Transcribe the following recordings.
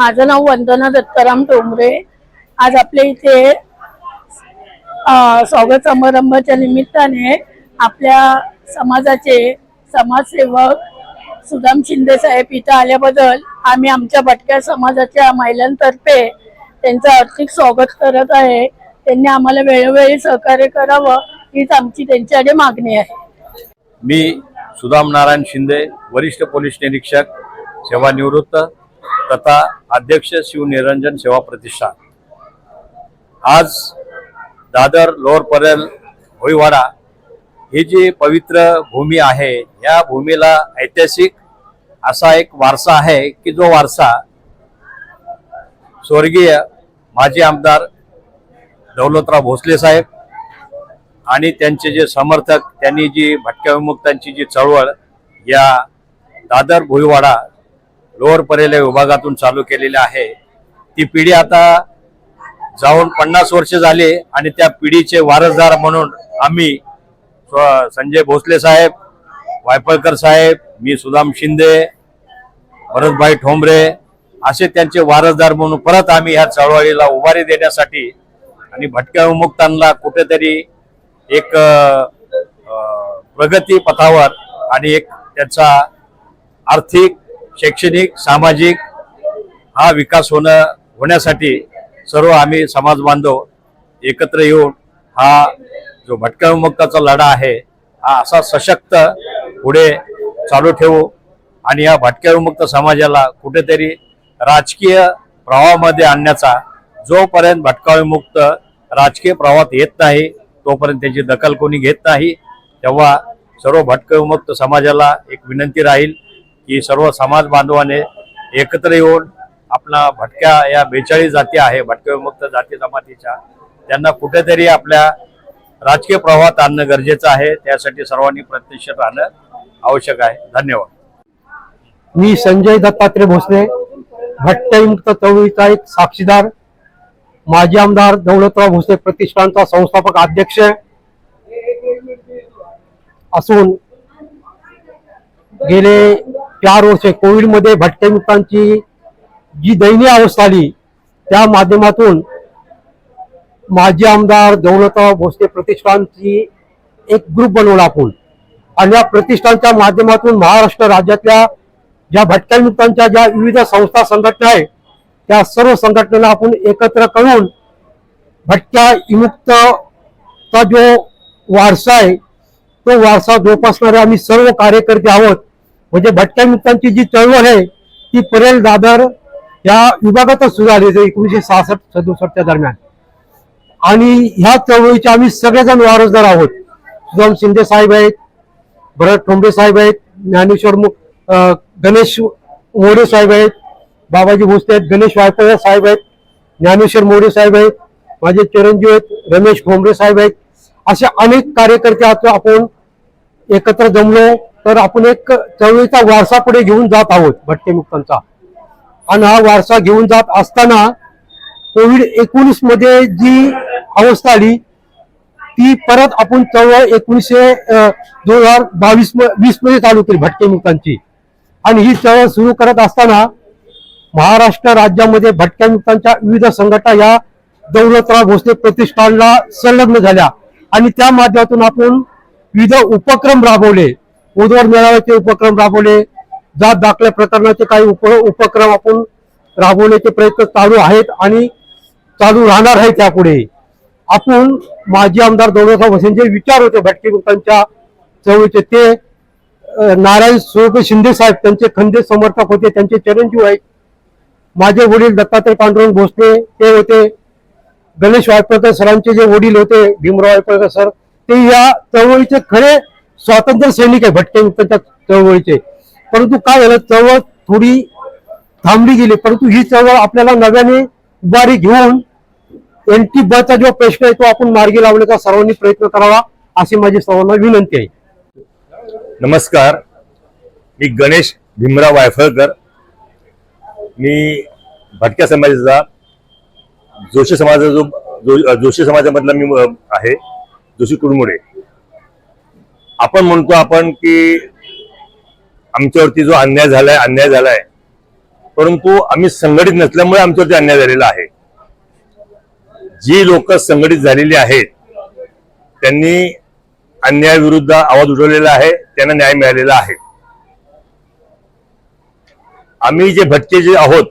माझं नाव वंदना दत्ताराम टोंबरे आज आपल्या इथे स्वागत समारंभाच्या निमित्ताने आपल्या समाजाचे समाजसेवक सुदाम शिंदे साहेब इथं आल्याबद्दल आम्ही आमच्या भटक्या समाजाच्या महिलांतर्फे त्यांचं आर्थिक स्वागत करत आहे. त्यांनी आम्हाला वेळोवेळी सहकार्य करावं हीच आमची त्यांच्याकडे मागणी आहे. मी सुदाम नारायण शिंदे वरिष्ठ पोलीस निरीक्षक सेवानिवृत्त तथा अध्यक्ष शिवनिरंजन सेवा प्रतिष्ठान. आज दादर लोअर परेल होईवाडा ही जी पवित्र भूमी आहे या भूमीला ऐतिहासिक असा एक वारसा आहे की जो वारसा स्वर्गीय माजी आमदार दौलतराव भोसले साहेब आणि त्यांचे जे समर्थक त्यांनी जी भटक्या विमुक्तांची जी चळवळ या दादर भुईवाडा लोअर परेले विभागातून चालू केलेली आहे. ती पिढी आता जाऊन पन्नास वर्ष झाली आणि त्या पिढीचे वारसदार म्हणून आम्ही स्व- संजय भोसले साहेब वायपळकर साहेब मी सुदाम शिंदे भरतभाई ठोंबरे असे त्यांचे वारसदार म्हणून परत आम्ही ह्या चळवळीला उभारी देण्यासाठी आणि भटक्या विमुक्तांना कुठेतरी एक प्रगती पथावर आणि एक त्याचा आर्थिक शैक्षणिक सामाजिक हा विकास होणं होण्यासाठी सर्व आम्ही समाज बांधव एकत्र येऊन हा जो भटक्या विमुक्ताचा लढा आहे हा असा सशक्त पुढे चालू ठेवू आणि या भटक्या विमुक्त समाजाला कुठेतरी राजकीय प्रवाहामध्ये आणण्याचा जोपर्यंत भटका विमुक्त राजकीय प्रवाहात येत नाही तोपर्यंत त्याची दखल कोणी घेत नाही तेव्हा सर्व भटकविमुक्त समाजाला एक विनंती राहील की सर्व समाज बांधवाने एकत्र येऊन आपला भटक्या या बेचाळीस जाती आहे भटके विमुक्त जाती जमातीच्या त्यांना कुठेतरी आपल्या राजकीय प्रवाहात आणणं गरजेचं आहे. त्यासाठी सर्वांनी प्रत्यक्ष राहणं आवश्यक आहे. धन्यवाद. मी संजय दत्तात्रय भोसले भट्टयुक्त चळवळीचा एक साक्षीदार माजी आमदार दौलतराव भोसले प्रतिष्ठानचा संस्थापक अध्यक्ष असून गेले चार वर्ष कोविडमध्ये भटक्यामुक्तांची जी दयनीय अवस्था आली त्या माध्यमातून माजी आमदार दौलतराव भोसले प्रतिष्ठानची एक ग्रुप बनवला आपण. आणि या प्रतिष्ठानच्या माध्यमातून महाराष्ट्र राज्यातल्या ज्या भटक्यामुक्तांच्या ज्या विविध संस्था संघटना आहेत त्या सर्व संघटनेला आपण एकत्र करून भटक्या विमुक्तचा जो वारसा आहे तो वारसा जोपासणारे आम्ही सर्व कार्यकर्ते आहोत. म्हणजे भटक्या मुक्तांची जी चळवळ आहे ती परेल दादर या विभागातच सुरू आली होती एकोणीशे सहासष्ट सदुसष्टच्या दरम्यान. आणि ह्या चळवळीचे आम्ही सगळेजण वारसदार आहोत. सुदाम शिंदे साहेब आहेत भरत ठोंबे साहेब आहेत ज्ञानेश्वर मु- गणेश मोरे साहेब आहेत बाबाजी भोसले आहेत गणेश वायपळे साहेब आहेत ज्ञानेश्वर मोरे साहेब आहेत माझे चिरंजीव आहेत रमेश भोंबरे साहेब आहेत. असे अनेक कार्यकर्ते आता आपण एकत्र जमलो तर आपण एक चळवळीचा वारसा पुढे घेऊन जात आहोत भट्टेमुक्तांचा. आणि हा वारसा घेऊन जात असताना कोविड एकोणीसमध्ये जी अवस्था आली ती परत आपण चळवळ एकोणीसशे दोन हजार बावीस वीसमध्ये चालू केली भटकेमुक्तांची आणि ही चळवळ सुरू करत असताना महाराष्ट्र राज्यामध्ये भटक्यामुक्तांच्या विविध संघटना या दौलतराव भोसले प्रतिष्ठानला संलग्न झाल्या. आणि त्या माध्यमातून आपण विविध उपक्रम राबवले. उद्वार मेळाव्याचे उपक्रम राबवले. जात दाखल्या प्रकरणाचे काही उप उपक्रम आपण राबवण्याचे प्रयत्न चालू आहेत आणि चालू राहणार आहे त्यापुढे आपण माजी आमदार दौलतराव भोसले विचार होते भटकेमुक्तांच्या चळवळीचे. ते नारायण स्वरूप शिंदे साहेब त्यांचे खंदे समर्थक होते त्यांचे चिरंजीव आहेत. माझे वडील दत्तात्रय पांडुरंग भोसले ते होते. गणेश वायपळकर सरांचे जे वडील होते भीमराव वायपळकर सर ते या चळवळीचे खरे स्वातंत्र्य सैनिक आहे भटके मुक्तांच्या चळवळीचे. परंतु काय झालं? चळवळ थोडी थांबली गेली. परंतु ही चळवळ आपल्याला नव्याने उभारी घेऊन एन टी बचा जो प्रश्न आहे तो आपण मार्गी लावण्याचा सर्वांनी प्रयत्न करावा अशी माझी सर्वांना विनंती आहे. नमस्कार. मी गणेश भीमराव वायफळकर. मी भटक्या समाजाचा जोशी समाजाचा जो जोशी समाजामधला मी आहे. जोशी कुरमुडे आपण म्हणतो आपण की आमच्यावरती जो अन्याय झालाय अन्याय झालाय. परंतु आम्ही संघटित नसल्यामुळे आमच्यावरती अन्याय झालेला आहे. जी लोक संघटित झालेली आहेत त्यांनी अन्यायाविरुद्ध आवाज उठवलेला आहे त्यांना न्याय मिळालेला आहे. आम्ही जे भटके जे आहोत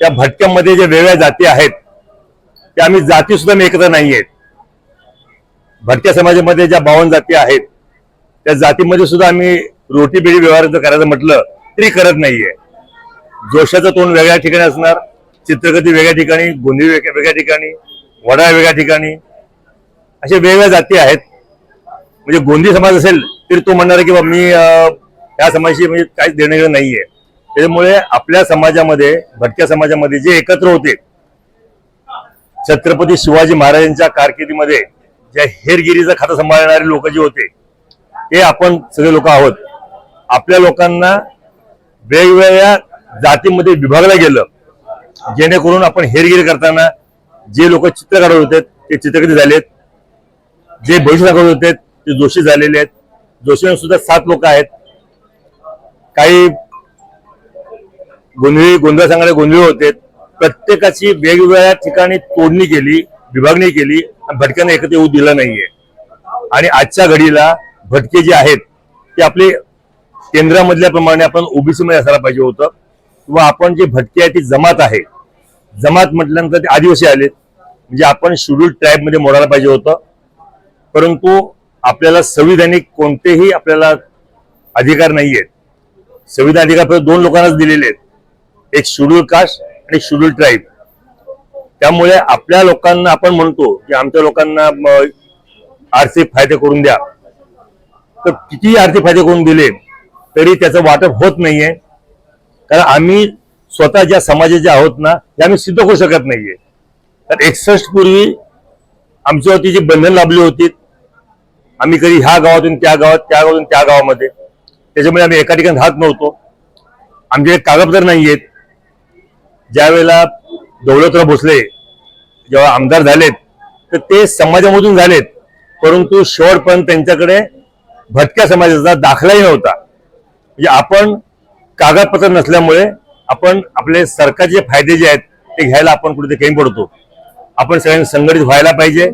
त्या भटक्यांमध्ये जे वेगळ्या जाती आहेत त्या आम्ही जाती सुद्धा मी एकत्र नाही आहेत भटक्या समाजामध्ये ज्या बावन जाती आहेत त्या जातीमध्ये सुद्धा आम्ही रोटी बेडी व्यवहार जर करायचं म्हटलं तरी करत नाहीये. जोशाचं तोंड वेगळ्या ठिकाणी असणार चित्रकथी वेगळ्या ठिकाणी गोंधळी वेगळ्या वेगळ्या ठिकाणी वडा वेगळ्या ठिकाणी अशा वेगवेगळ्या जाती आहेत. म्हणजे गोंदी समाज असेल तरी तो म्हणणार की बा मी या त्या समाजाशी म्हणजे काहीच देणं घेणं नाहीये. त्याच्यामुळे आपल्या समाजामध्ये भटक्या समाजामध्ये जे एकत्र होते छत्रपती शिवाजी महाराजांच्या कारकिर्दीमध्ये ज्या हेरगिरीचं खातं सांभाळणारे लोक जे होते ते आपण सगळे लोक आहोत. आपल्या लोकांना वेगवेगळ्या जातीमध्ये विभागलं गेलं जेणेकरून आपण हेरगिरी करताना जे लोक चित्र काढत होते ते चित्रकरी झालेत? जे भविष्य दाखवत होते ते जोशी झालेले आहेत. जोशी सुद्धा सात लोक आहेत. काही गोंधळी गोंधळ सांगणारे गोंधळी होते. प्रत्येकाची वेगवेगळ्या ठिकाणी तोडणी केली. विभागणी केली भटक्यांना एकत्र येऊ दिलं नाहीये. आणि आजच्या घडीला भटके जे आहेत ते आपले केंद्रामधल्या प्रमाणे आपण ओबीसी मध्ये असायला पाहिजे होतं. किंवा आपण जे भटके आहे ती जमात आहे जमात म्हटल्यानंतर ते आदिवासी आलेत. म्हणजे आपण शेड्यूल ट्राईबमध्ये मोडायला पाहिजे होतं. परंतु आपल्याला संविधानिक कोणतेही आपल्याला अधिकार नाही आहेत संविधान अधिकार फक्त दोन लोकांनाच दिलेले आहेत. एक शेड्यूल कास्ट आणि शेड्यूल ट्राईब त्यामुळे आपल्या लोकांना आपण म्हणतो की आमच्या लोकांना आर्थिक फायदे करून द्या. तर किती आर्थिक फायदे करून दिले तरी त्याचं वाटप होत नाहीये. कारण आम्ही स्वतः ज्या समाजाचे आहोत ना हे आम्ही सिद्ध करू शकत नाहीये. तर एकसष्ट पूर्वी आमच्यावरती जी बंधन लाभली होती आम्ही कधी ह्या गावातून त्या गावात त्या गावातून त्या गावामध्ये त्याच्यामुळे आम्ही एका ठिकाणी राहत नव्हतो. आमचे कागदपत्र नाही आहेत ज्या वेळेला दौलतराव भोसले जेव्हा आमदार झालेत तर ते समाजामधून झालेत. परंतु शेवटपर्यंत त्यांच्याकडे भटक्या समाजाचा दाखलाही नव्हता. म्हणजे आपण कागदपत्र नसल्यामुळे आपण आपले सरकारचे फायदे जे आहेत ते घ्यायला आपण कुठे कमी पडतो. आपण सगळ्यांनी संघटित व्हायला पाहिजे.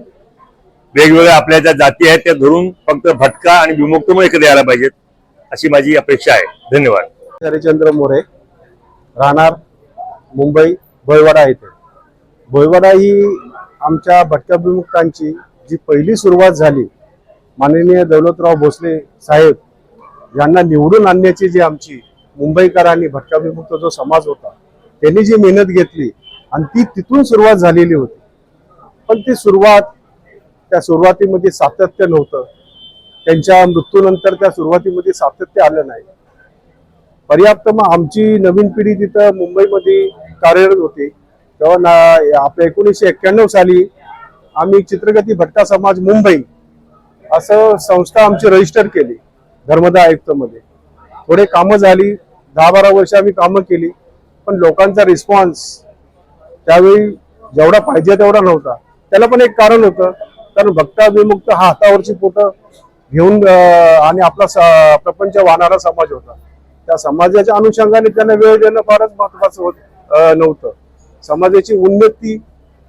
वेगवेगळ्या आपल्या ज्या जाती आहेत त्या धरून फक्त भटका आणि विमुक्तमुळे एकत्र यायला पाहिजेत अशी माझी अपेक्षा आहे. धन्यवाद. हरिचंद्र मोरे राहणार मुंबई भोयवाडा येथे भोयवाडा ही आमच्या भटक्या विमुक्तांची जी पहिली सुरुवात झाली माननीय दौलतराव भोसले साहेब यांना निवडून आणण्याची जी आमची मुंबईकरांनी भटक्या विमुक्त जो समाज होता त्यांनी जी मेहनत घेतली आणि ती तिथून सुरुवात झालेली होती. पण ती सुरुवात त्या सुरुवातीमध्ये सातत्य नव्हतं. त्यांच्या मृत्यूनंतर त्या सुरुवातीमध्ये सातत्य आलं नाही. पर्याप्त मग आमची नवीन पिढी तिथं मुंबईमध्ये कार्यरत होते. तेव्हा ना आपल्या एकोणीसशे एक्क्याण्णव साली आम्ही चित्रगती भटका समाज मुंबई असं संस्था आमची रजिस्टर केली धर्मदा आयुक्तमध्ये. थोडे कामं झाली दहा बारा वर्ष आम्ही कामं केली पण लोकांचा रिस्पॉन्स त्यावेळी जेवढा पाहिजे तेवढा नव्हता. त्याला पण एक कारण होतं कारण भक्ता विमुक्त हा हातावरची पोटं घेऊन आणि आपला प्रपंच वाहणारा समाज होता. त्या समाजाच्या अनुषंगाने त्यांना वेळ देणं फारच महत्वाचं होतं. नव्हतं. समाजाची उन्नती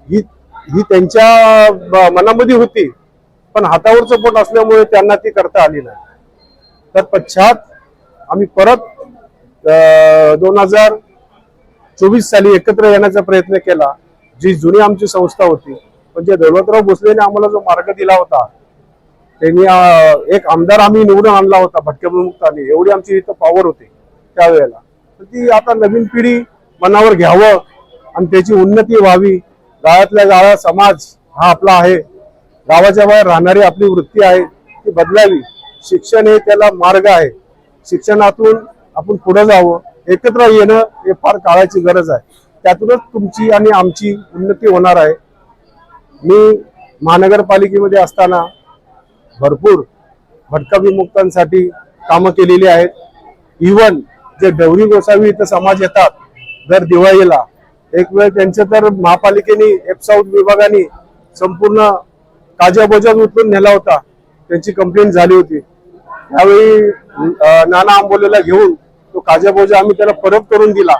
ही ही त्यांच्या मनामध्ये होती पण हातावरचं पोट असल्यामुळे त्यांना ती करता आली नाही. तर पश्चात आम्ही परत दोन हजार चोवीस साली एकत्र येण्याचा प्रयत्न केला जी जुनी आमची संस्था होती. पण जे दौलतराव भोसलेने आम्हाला जो मार्ग दिला होता त्यांनी एक आमदार आम्ही निवडून आणला होता भटक्या एवढी आमची इथं पॉवर होती त्यावेळेला. तर ती आता नवीन पिढी मनावर घ्यावं आणि त्याची उन्नती व्हावी. गावातल्या गावा समाज हा आपला आहे. गावाच्या बाहेर राहणारी आपली वृत्ती आहे ती बदलावी. शिक्षण हे त्याला मार्ग आहे. शिक्षणातून आपण पुढे जावं. एकत्र येणं हे फार काळाची गरज आहे. त्यातूनच तुमची आणि आमची उन्नती होणार आहे. मी महानगरपालिकेमध्ये असताना भरपूर भटका विमुक्तांसाठी कामं केलेली आहेत. इवन जे डवरी गोसावी इथं समाज येतात दर दिवाळीला. एक वेळ त्यांचं तर महापालिकेने एफ साऊथ विभागाने संपूर्ण काजा बोजात उचलून नेला होता. त्यांची कंप्लेंट झाली होती. त्यावेळी नाना आंबोलेला घेऊन तो काजाबोजा आम्ही त्याला परत करून दिला.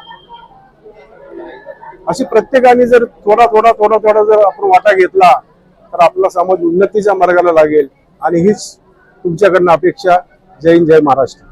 अशी प्रत्येकाने जर थोडा थोडा थोडा थोडा जर आपण वाटा घेतला तर आपला समाज उन्नतीच्या मार्गाला लागेल. आणि हीच तुमच्याकडनं अपेक्षा. जय हिंद जय महाराष्ट्र.